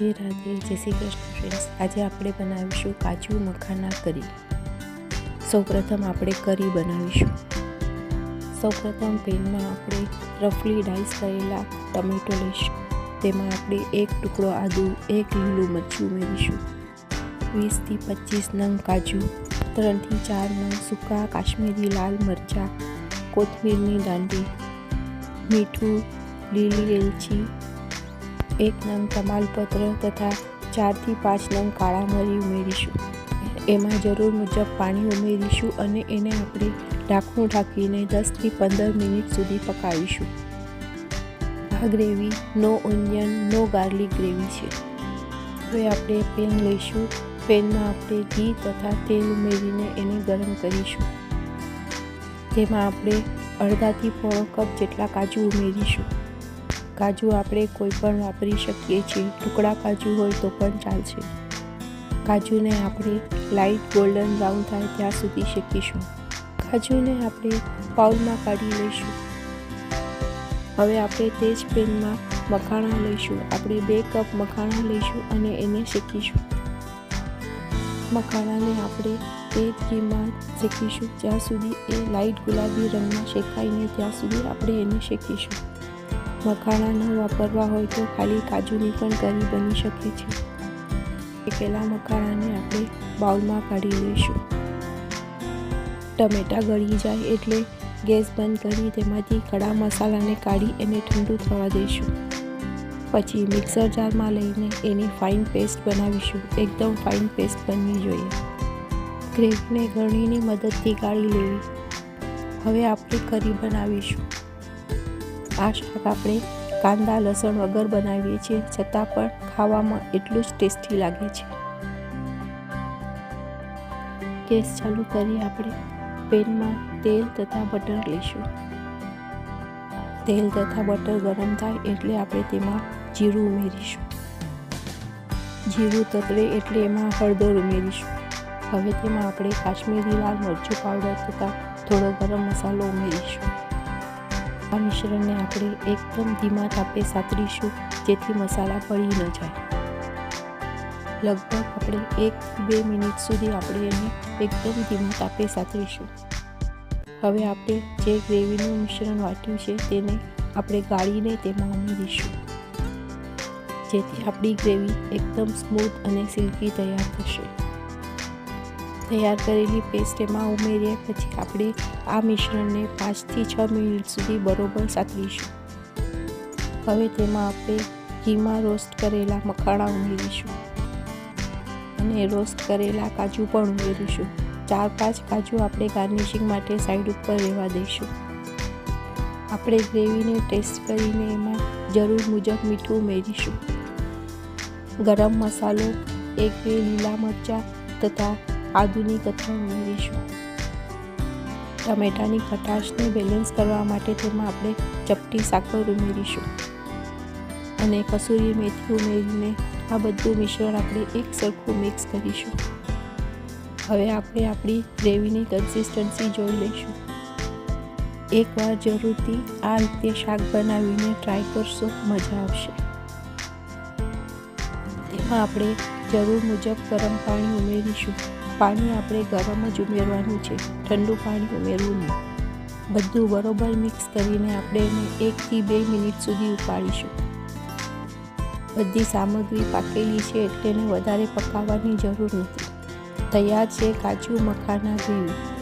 રાધે રાધે. જય શ્રી કૃષ્ણ ફ્રેન્ડ્સ આજે આપણે બનાવીશું કાજુ મખાના કરી. સૌપ્રથમ આપણે કરી બનાવીશું. સૌપ્રથમ પેનમાં આપણે રફલી ડાઈસ કરેલા ટમેટો લઈશું. તેમાં આપણે એક ટુકડો આદુ, એક લીલું મરચું ઉમેરીશું. વીસથી પચીસ નંગ કાજુ, ત્રણથી ચાર નંગ સૂકા કાશ્મીરી લાલ મરચાં, કોથમીરની દાંડી, મીઠું, લીલી એલચી એક નંગ તમાલપત્ર તથા ચારથી પાંચ નંગ કાળા મરી ઉમેરીશું. એમાં જરૂર મુજબ પાણી ઉમેરીશું અને એને આપણે ઢાંકણું ઢાંકીને દસથી પંદર મિનિટ સુધી પકાવીશું. આ ગ્રેવી નો ઓનિયન, નો ગાર્લિક ગ્રેવી છે. હવે આપણે પેન લઈશું. પેનમાં આપણે ઘી તથા તેલ ઉમેરીને એને ગરમ કરીશું. તેમાં આપણે અડધાથી પોણો કપ જેટલા કાજુ ઉમેરીશું. કાજુ આપણે કોઈ પણ વાપરી શકીએ છીએ. ટુકડા કાજુ હોય તો પણ ચાલશે. કાજુને આપણે લાઇટ ગોલ્ડન બ્રાઉન થાય ત્યાં સુધી શેકીશું. કાજુને આપણે પાઉલમાં કાઢી લઈશું. હવે આપણે તે જ પેનમાં મખાણા લઈશું. આપણે બે કપ મખાણા લઈશું અને એને શેકીશું. મખાણાને આપણે તે ઘીમાં શેકીશું. જ્યાં સુધી એ લાઇટ ગુલાબી રંગમાં શેકાઈને ત્યાં સુધી આપણે એને શેકીશું. મખાણા ન વાપરવા હોય તો ખાલી કાજુની પણ કરી બની શકે છે. શેકેલા મખાણાને આપણે બાઉલમાં કાઢી લઈશું. ટમેટાં ગળી જાય એટલે ગેસ બંધ કરી તેમાંથી કડા મસાલાને કાઢી એને ઠંડુ થવા દઈશું. પછી મિક્સર જારમાં લઈને એની ફાઇન પેસ્ટ બનાવીશું. એકદમ ફાઇન પેસ્ટ બનવી જોઈએ. ગ્રેવીને ગળણીની મદદથી ગાળી લેવી. હવે આપણે કરી બનાવીશું. આ શાક આપણે કાંદા, લસણ વગર બનાવીએ છીએ. છતાં પણ ખાવામાં એટલું જ ટેસ્ટી લાગે છે. ગેસ ચાલુ કરી આપણે પેનમાં તેલ તથા બટર લઈશું. તેલ તથા બટર ગરમ થાય એટલે આપણે તેમાં જીરું ઉમેરીશું. જીરું તતરે એટલે એમાં હળદર ઉમેરીશું. હવે તેમાં આપણે કાશ્મીરી લાલ મરચું પાવડર તથા થોડો ગરમ મસાલો ઉમેરીશું. આ મિશ્રણને આપણે એકદમ ધીમા તાપે સાતરીશું જેથી મસાલા પડી ન જાય. લગભગ આપણે એક બે મિનિટ સુધી આપણે એને એકદમ ધીમા તાપે સાતરીશું હવે આપણે જે ગ્રેવીનું મિશ્રણ વાટ્યું છે તેને આપણે ગાળીને તેમાં ઉમેરીશું. જેથી આપણી ગ્રેવી એકદમ સ્મૂથ અને સિલ્કી તૈયાર થશે. તૈયાર કરેલી પેસ્ટ એમાં ઉમેરીએ પછી આપણે આ મિશ્રણને પાંચથી છ મિનિટ સુધી બરોબર સાતવીશું. હવે તેમાં આપણે ઘીમાં રોસ્ટ કરેલા મખાણા ઉમેરીશું અને રોસ્ટ કરેલા કાજુ પણ ઉમેરીશું. ચાર પાંચ કાજુ આપણે ગાર્નિશિંગ માટે સાઈડ ઉપર રહેવા દઈશું. આપણે ગ્રેવીને ટેસ્ટ કરીને એમાં જરૂર મુજબ મીઠું ઉમેરીશું. ગરમ મસાલો, એક બે લીલા મરચાં તથા આદુની કથા ઉમેરીશું ટમેટાની ખટાશને બેલેન્સ કરવા માટે તેમાં આપણે ચપટી સાકર ઉમેરીશું અને કસૂરી મેથી ઉમેરીને આ બધું મિશ્રણ આપણે એક સરખું મિક્સ કરીશું. હવે આપણે આપણી ગ્રેવીની કન્સિસ્ટન્સી જોઈ લઈશું. એકવાર જરૂરથી આ રીતે શાક બનાવીને ટ્રાય કરશો, મજા આવશે. તેમાં આપણે જરૂર મુજબ ગરમ પાણી ઉમેરીશું. પાણી આપણે ગરમ જ ઉમેરવાનું છે. ઠંડુ પાણી ઉમેરવું નહીં. બધું બરોબર મિક્સ કરીને આપણે એને એકથી બે મિનિટ સુધી ઉકાળીશું બધી સામગ્રી પાકેલી છે એટલે એને વધારે પકાવવાની જરૂર નથી. તૈયાર છે કાચું મખાના ગ્રેવી